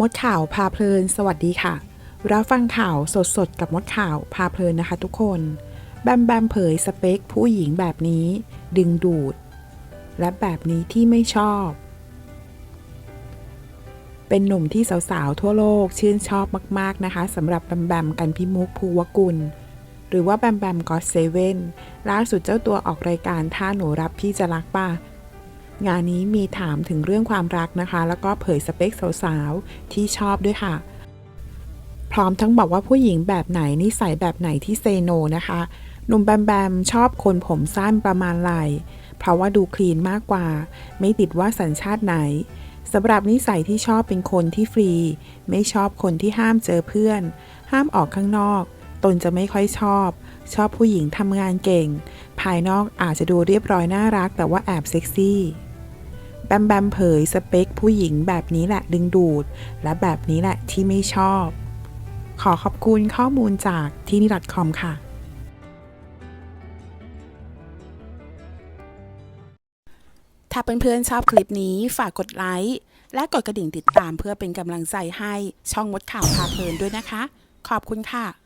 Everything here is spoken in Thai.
มดข่าวพาเพลิน สวัสดีค่ะ รับฟังข่าวสดๆกับมดข่าวพาเพลินนะคะทุกคน แบมแบมเผยสเปคผู้หญิงแบบนี้ ดึงดูด และแบบนี้ที่ไม่ชอบ เป็นหนุ่มที่สาวๆ ทั่วโลกชื่นชอบมากๆนะคะสำหรับแบมแบมกันพิมุกภูวกุล หรือว่าแบมแบมก็อตเซเว่นล่าสุดเจ้าตัวออกรายการถ้าหนูรับพี่จะรักป่ะ งานนี้มีถามถึงเรื่องความรักนะคะ แล้วก็เผยสเปคสาวๆ ที่ชอบด้วยค่ะ พร้อมทั้งบอกว่าผู้หญิงแบบไหนนิสัยแบบไหนที่เซโนนะคะหนุ่มแบมแบมชอบคนผมสั้นประมาณไหล่เพราะว่าดูคลีนมากกว่า ไม่ติดว่าสัญชาติไหนสำหรับนิสัยที่ชอบเป็นคนที่ฟรี ไม่ชอบคนที่ห้ามเจอเพื่อน ห้ามออกข้างนอก ตนจะไม่ค่อยชอบ ชอบผู้หญิงทำงานเก่ง ภายนอกอาจจะดูเรียบร้อยน่ารักแต่ว่าแอบเซ็กซี่ แบมแบมเผยสเปคผู้หญิงแบบนี้แหละดึงดูด และแบบนี้แหละที่ไม่ชอบ ขอขอบคุณข้อมูลจากที่นี่ .com ค่ะ ถ้าเพื่อนๆชอบคลิปนี้ฝากกดไลค์ และกดกระดิ่งติดตามเพื่อเป็นกำลังใจให้ช่องมดข่าวพาเพลินด้วยนะคะ ขอบคุณค่ะ